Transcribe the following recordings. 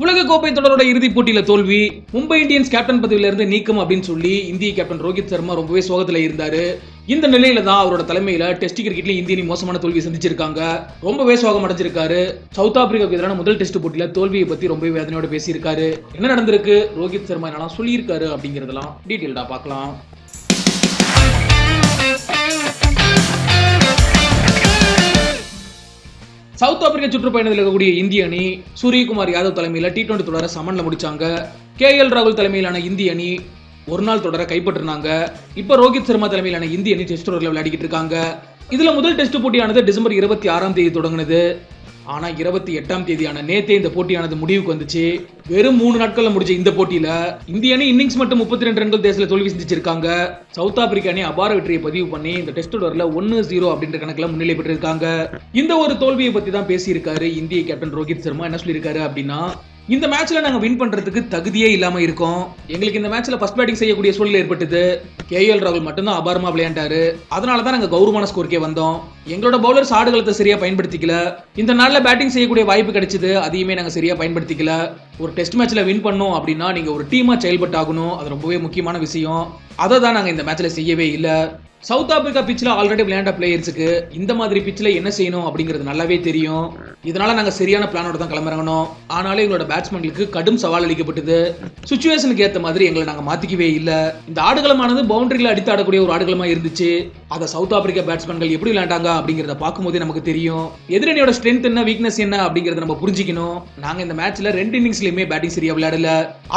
உலக கோப்பை தொடரோட இறுதிப் போட்டியில தோல்வி மும்பை இந்தியன்ஸ் கேப்டன் பதவியில இருந்து நீக்கம் அப்படின்னு சொல்லி இந்திய கேப்டன் ரோஹித் சர்மா ரொம்பவே சோகத்துல இருந்தாரு. இந்த நிலையில தான் அவரோட தலைமையில டெஸ்ட் கிரிக்கெட்ல இந்திய அணி மோசமான தோல்வி சந்திச்சிருக்காங்க. ரொம்பவே சோகம் அடைஞ்சிருக்காரு. சவுத் ஆப்பிரிக்காவுக்கு எதிரான முதல் டெஸ்ட் போட்டியில தோல்வியை பத்தி ரொம்பவே வேதனையோட பேசியிருக்காரு. என்ன நடந்திருக்கு? ரோஹித் சர்மா என்னெல்லாம் சொல்லியிருக்காரு அப்படிங்கறதெல்லாம் டீட்டெயில்டா பார்க்கலாம். சவுத் ஆப்பிரிக்கா சுற்றுப்பயணத்தில் இருக்கக்கூடிய இந்திய அணி சூரியகுமார் யாதவ் தலைமையில் டி டுவெண்டி தொடரை சமனில் முடிச்சாங்க. கே எல் ராகுல் தலைமையிலான இந்திய அணி ஒரு நாள் தொடரை கைப்பற்றினாங்க. இப்போ ரோஹித் சர்மா தலைமையிலான இந்திய அணி டெஸ்ட் தொடரில் விளையாடிக்கிட்டு இருக்காங்க. இதுல முதல் டெஸ்ட் போட்டியானது டிசம்பர் இருபத்தி ஆறாம் தேதி தொடங்கினது. ஆனா இருபத்தி எட்டாம் தேதியான நேத்தே இந்த போட்டியானது முடிவுக்கு வந்துச்சு. வெறும் மூணு நாட்களில் முடிஞ்ச இந்த போட்டியில் இந்திய அணி இன்னிங்ஸ் மட்டும் முப்பத்தி ரெண்டு ரன்கள் தேசத்தில் தோல்வி சந்திச்சிருக்காங்க. சவுத் ஆப்பிரிக்கா அணி அபார வெற்றியை பதிவு பண்ணி இந்த டெஸ்ட் தொடரில் ஒன்னு ஜீரோ அப்படின்ற கணக்கில் முன்னிலை பெற்றிருக்காங்க. இந்த ஒரு தோல்வியை பற்றி தான் பேசியிருக்காரு இந்திய கேப்டன் ரோஹித் சர்மா. என்ன சொல்லியிருக்காரு அப்படின்னா இந்த மேட்ச்ல நாங்க வின் பண்றதுக்கு தகுதியே இல்லாம இருக்கோம். எங்களுக்கு இந்த மேட்ச்ல ஃபர்ஸ்ட் பேட்டிங் செய்யக்கூடிய சூழல் ஏற்பட்டது. கேஎல் ராகுல் மட்டும்தான் அபாரமா விளையாண்டாரு. அதனால தான் நாங்க கௌரவமான ஸ்கோர்க்கே வந்தோம். எங்களோட பவுலர்ஸ் ஆடுகளத்தை சரியா பயன்படுத்திக்கல. இந்த நாள்ல பேட்டிங் செய்யக்கூடிய வாய்ப்பு கிடைச்சது. அதையுமே நாங்க சரியா பயன்படுத்திக்கல. ஒரு டெஸ்ட் மேட்ச்ல வின் பண்ணோம் அப்படின்னா நீங்க ஒரு டீமா செயல்பட்டு ஆகணும் அது ரொம்பவே முக்கியமான விஷயம். அதை தான் நாங்க இந்த மேட்ச்ல செய்யவே இல்லை. சவுத் ஆப்பிரிக்கா பிச்சில் ஆல்ரெடி விளையாண்ட பிளேயர்ஸுக்கு இந்த மாதிரி பிச்சில் என்ன செய்யணும் அப்படிங்கிறது நல்லாவே தெரியும். இதனால நாங்கள் சரியான பிளானோட தான் கிளம்புறங்கணும். ஆனாலும் எங்களோட பேட்ஸ்மேன்களுக்கு கடும் சவால் அளிக்கப்பட்டது. சுச்சுவேஷனுக்கு ஏற்ற மாதிரி எங்களை நாங்கள் மாற்றிக்கவே இல்லை. இந்த ஆடுகளமானது பவுண்டரியில் அடித்து ஆடக்கூடிய ஒரு ஆடுகளமாக இருந்துச்சு. அதை சவுத் ஆப்பிரிக்கா பேட்ஸ்மேன்கள் எப்படி விளையாண்டாங்க அப்படிங்கிறத பார்க்கும்போதே நமக்கு தெரியும். எதிரணியோட ஸ்ட்ரென்த் என்ன வீக்னஸ் என்ன அப்படிங்கிறத நம்ம புரிஞ்சுக்கணும். நாங்கள் இந்த மேட்ச்சில் ரெண்டு இன்னிங்ஸ்லையுமே பேட்டிங் சரியாக விளையாடல.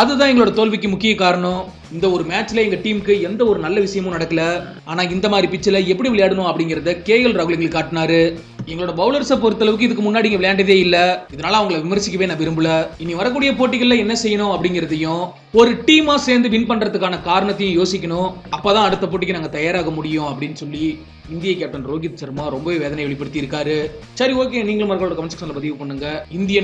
அதுதான் எங்களோட தோல்விக்கு முக்கிய காரணம். இந்த ஒரு மேட்ச்சில் எங்கள் டீமுக்கு எந்த ஒரு நல்ல விஷயமும் நடக்கல. ஆனால் இந்த மாதிரி பிச்சில் எப்படி விளையாடணும் அப்படிங்கறத கே எல் ராகுல் எங்களுக்கு காட்டினாரு. எங்களோட பவுலர்ஸை பொறுத்தளவுக்கு இதுக்கு முன்னாடி இங்கே விளையாண்டதே இல்லை. இதனால அவங்கள விமர்சிக்கவே நான் விரும்பல. இனி வரக்கூடிய போட்டிகளில் என்ன செய்யணும் அப்படிங்கிறதையும் ஒரு டீமாக சேர்ந்து வின் பண்றதுக்கான காரணத்தையும் யோசிக்கணும். அப்பதான் அடுத்த போட்டிக்கு நாங்கள் தயாராக முடியும் அப்படின்னு சொல்லி இந்திய கேப்டன் ரோஹித் சர்மா ரொம்பவே வேதனை வெளிப்படுத்தி இருக்காரு சரி ஓகே நீங்களும் மறுபடியும் கமெண்ட் செக்ஷனில் பதிவு பண்ணுங்க. இந்திய